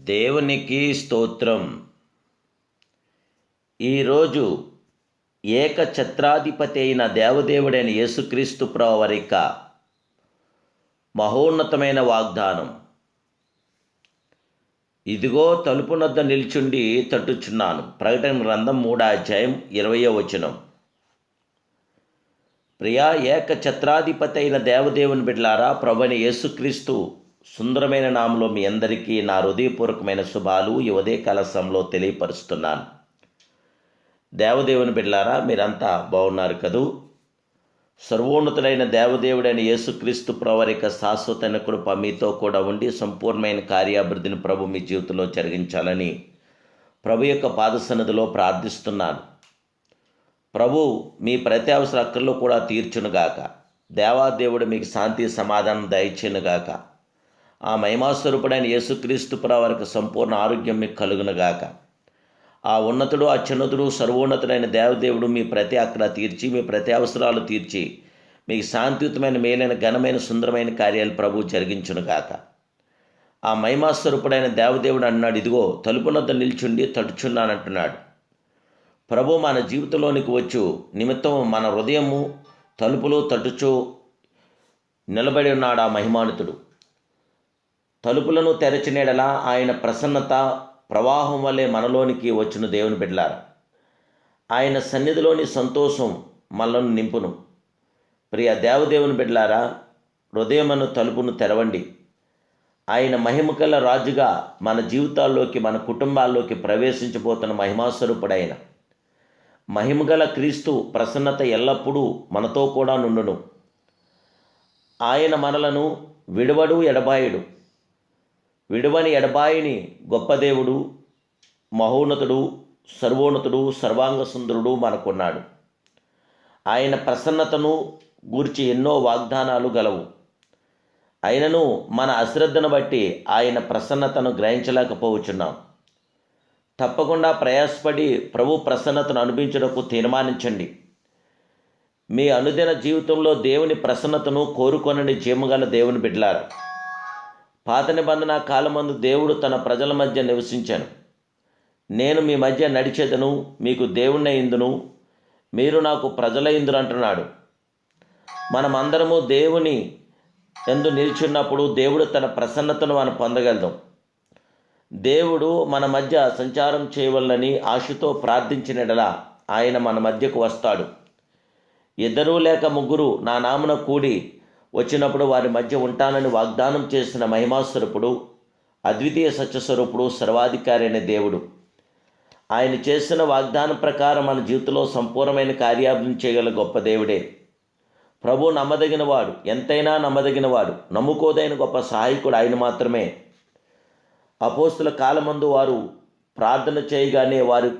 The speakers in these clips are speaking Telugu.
దేవునికి స్తోత్రం. ఈరోజు ఏక ఛత్రాధిపతి అయిన దేవదేవుడైన యేసుక్రీస్తు ప్రవరిక మహోన్నతమైన వాగ్దానం. ఇదిగో తలుపు నద్ద నిల్చుండి తట్టుచున్నాను. ప్రకటన గ్రంథం మూడో అధ్యాయం ఇరవయో వచనం. ప్రియా ఏక ఛత్రాధిపతి అయిన దేవదేవుని బిడ్లారా ప్రభుని యేసుక్రీస్తు సుందరమైన నామలో మీ అందరికీ నా హృదయపూర్వకమైన శుభాలు ఈ ఉదయ కలసంలో తెలియపరుస్తున్నాను. దేవదేవుని బిడ్లారా మీరంతా బాగున్నారు కదూ? సర్వోన్నతుడైన దేవదేవుడైన యేసుక్రీస్తు ప్రవరిక శాశ్వతైన కృప మీతో కూడా ఉండి సంపూర్ణమైన కార్యాభివృద్ధిని ప్రభు మీ జీవితంలో జరిగించాలని ప్రభు యొక్క పాదసన్నదిలో ప్రార్థిస్తున్నాను. ప్రభు మీ ప్రతి అవసర అక్కర్లు కూడా తీర్చునుగాక. దేవాదేవుడు మీకు శాంతి సమాధానం దయచేనుగాక ఆ మహిమాస్వరూపుడైన యేసుక్రీస్తు ప్రవరకు సంపూర్ణ ఆరోగ్యం మీకు కలుగునగాక ఆ ఉన్నతుడు అత్యున్నతుడు సర్వోన్నతుడైన దేవదేవుడు మీ ప్రతి అక్కడ తీర్చి మీ ప్రతి అవసరాలు తీర్చి మీకు శాంతియుతమైన మేలైన ఘనమైన సుందరమైన కార్యాలు ప్రభు జరిగించునుగాక ఆ మహిమాస్వరూపుడైన దేవదేవుడు అన్నాడు ఇదిగో తలుపునద్ద నిల్చుండి తడుచున్నానంటున్నాడు. ప్రభు మన జీవితంలోనికి వచ్చు నిమిత్తం మన హృదయము తలుపులు తడుచు నిలబడి ఉన్నాడు ఆ మహిమానుతుడు. తలుపులను తెరచినేడలా ఆయన ప్రసన్నత ప్రవాహం వల్లే మనలోనికి వచ్చిన దేవుని బిడ్డలారు. ఆయన సన్నిధిలోని సంతోషం మనలను నింపును. ప్రియ దేవదేవుని బిడ్డలారా హృదయమను తలుపును తెరవండి. ఆయన మహిమకల రాజుగా మన జీవితాల్లోకి మన కుటుంబాల్లోకి ప్రవేశించబోతున్న మహిమాస్వరూపుడైన మహిమగల క్రీస్తు ప్రసన్నత ఎల్లప్పుడూ మనతో కూడా నుండును. ఆయన మనలను విడవడు ఎడబాయుడు. విడవని ఎడబాయిని గొప్ప దేవుడు మహోన్నతుడు సర్వోన్నతుడు సర్వాంగ సుందరుడు మనకున్నాడు. ఆయన ప్రసన్నతను గూర్చి ఎన్నో వాగ్దానాలు గలవు. అయినను మన అశ్రద్ధను బట్టి ఆయన ప్రసన్నతను గ్రహించలేకపోవచ్చున్నాం. తప్పకుండా ప్రయాసపడి ప్రభు ప్రసన్నతను అనుభవించడకు తీర్మానించండి. మీ అనుదిన జీవితంలో దేవుని ప్రసన్నతను కోరుకొనని జీమగల దేవుని బిడ్డలారు పాత నిబంధన కాలమందు దేవుడు తన ప్రజల మధ్య నివసించాను. నేను మీ మధ్య నడిచేదను మీకు దేవుణ్ణి ఇందును మీరు నాకు ప్రజల ఇందును అంటున్నాడు. మనమందరము దేవుని ఎందు నిల్చున్నప్పుడు దేవుడు తన ప్రసన్నతను మనం పొందగలదాం దేవుడు మన మధ్య సంచారం చేయవలనని ఆశతో ప్రార్థించినడలా ఆయన మన మధ్యకు వస్తాడు. ఇద్దరూ లేక ముగ్గురు నా నామున కూడి వచ్చినప్పుడు వారి మధ్య ఉంటానని వాగ్దానం చేసిన మహిమాస్వరూపుడు అద్వితీయ సత్యస్వరూపుడు సర్వాధికారి అనే దేవుడు. ఆయన చేసిన వాగ్దానం ప్రకారం మన జీవితంలో సంపూర్ణమైన కార్యాభివృద్ధి చేయగల గొప్ప దేవుడే. ప్రభు నమ్మదగినవాడు ఎంతైనా నమ్మదగినవాడు నమ్ముకోదైన గొప్ప సహాయకుడు ఆయన మాత్రమే. అపోస్తుల కాలమందు వారు ప్రార్థన చేయగానే వారు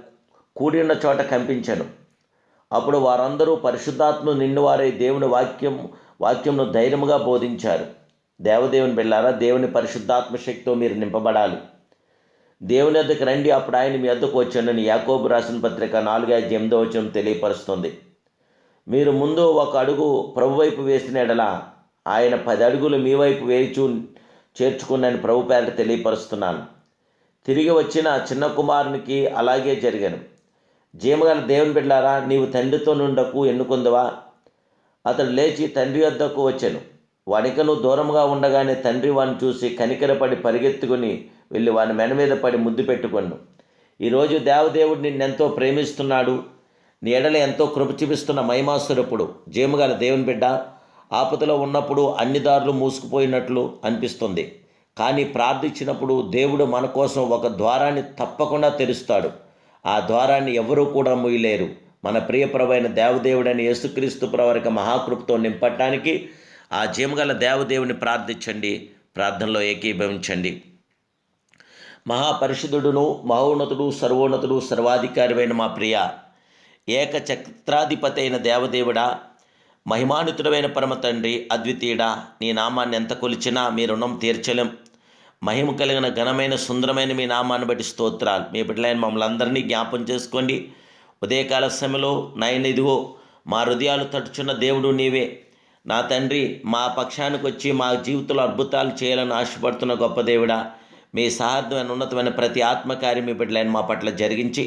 కూడిన చోట కంపించను. అప్పుడు వారందరూ పరిశుద్ధాత్మ నిండువారై దేవుని వాక్యం వాక్యంను ధైర్యముగా బోధించారు. దేవదేవుని బిళ్ళారా దేవుని పరిశుద్ధాత్మ శక్తితో మీరు నింపబడాలి. దేవుని వద్దకు రండి అప్పుడు ఆయన మీ వద్దకు వచ్చాడని యాకోబు రాసిన పత్రిక నాలుగు ఐదు ఎనిమిదో వచ్చిన తెలియపరుస్తుంది. మీరు ముందు ఒక అడుగు ప్రభు వైపు వేసిన ఎడల ఆయన పది అడుగులు మీ వైపు వేచు చేర్చుకున్నాను ప్రభు పేరట తెలియపరుస్తున్నాను. తిరిగి వచ్చిన చిన్న కుమారునికి అలాగే జరిగాను. జీమగల దేవుని బిడ్డారా నీవు తండ్రితో నుండకు ఎన్నుకుందవా? అతడు లేచి తండ్రి వద్దకు వచ్చాను. వణికలు దూరంగా ఉండగానే తండ్రి వాడిని చూసి కనికరపడి పరిగెత్తుకుని వెళ్ళి వాని మెన మీద పడి ముద్దు పెట్టుకున్నాను ఈరోజు దేవదేవుడు నిన్నెంతో ప్రేమిస్తున్నాడు. నీ ఎడల ఎంతో కృప చూపిస్తున్న మహిమాసురపుడు జీమగల దేవుని బిడ్డ ఆపదలో ఉన్నప్పుడు అన్ని దారులు మూసుకుపోయినట్లు అనిపిస్తుంది. కానీ ప్రార్థించినప్పుడు దేవుడు మన కోసం ఒక ద్వారాన్ని తప్పకుండా తెరుస్తాడు. ఆ ద్వారాన్ని ఎవరూ కూడా ముయ్యలేరు మన ప్రియప్రవైన దేవదేవుడైన యేసుక్రీస్తు ప్రవరక మహాకృపతో నింపటానికి ఆ జీమగల దేవదేవుని ప్రార్థించండి ప్రార్థనలో ఏకీభవించండి. మహాపరిషుదుడును మహోన్నతుడు సర్వోన్నతుడు సర్వాధికారిమైన మా ప్రియ ఏక చక్రాధిపతి అయిన దేవదేవుడా మహిమానుతుడమైన పరమ తండ్రి అద్వితీయుడా నీ నామాన్ని ఎంత కొలిచినా మీ రుణం తీర్చలేం. మహిమ కలిగిన ఘనమైన సుందరమైన మీ నామాన్ని బట్టి స్తోత్రాలు. మీ బిడ్డలైన మమ్మల్ని అందరినీ జ్ఞాపం చేసుకోండి. ఉదయకాల సమయంలో నాయన ఇదిగో మా హృదయాలు తడుచున్న దేవుడు నీవే. నా తండ్రి మా పక్షానికి వచ్చి మా జీవితంలో అద్భుతాలు చేయాలని ఆశపడుతున్న గొప్ప దేవుడా మీ సహార్థమైన ఉన్నతమైన ప్రతి ఆత్మకార్యం మీ బిడ్డలైన మా పట్ల జరిగించి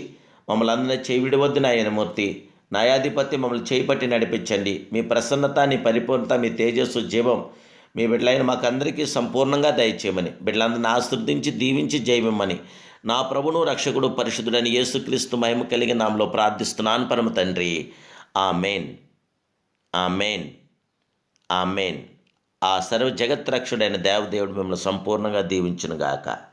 మమ్మల్ని అందరినీ చేయి విడవద్దు నాయన మూర్తి న్యాయాధిపత్యం మమ్మల్ని చేపట్టి నడిపించండి. మీ ప్రసన్నత నీ పరిపూర్ణత మీ తేజస్సు జీవం మీ బిడ్డలైన మాకందరికీ సంపూర్ణంగా దయచేయమని బిడ్డలందరిని ఆశ్రదించి దీవించి జయమిమ్మని. నా ప్రభును రక్షకుడు పరిశుద్ధుడని యేసుక్రీస్తు మహిమ కలిగి నామలో ప్రార్థిస్తున్నాను పరమ తండ్రి. ఆ మెయిన్ ఆ మెయిన్ ఆ మెయిన్ ఆ సర్వ జగత్ రక్షుడైన దేవదేవుడు మిమ్మల్ని సంపూర్ణంగా దీవించునుగాక.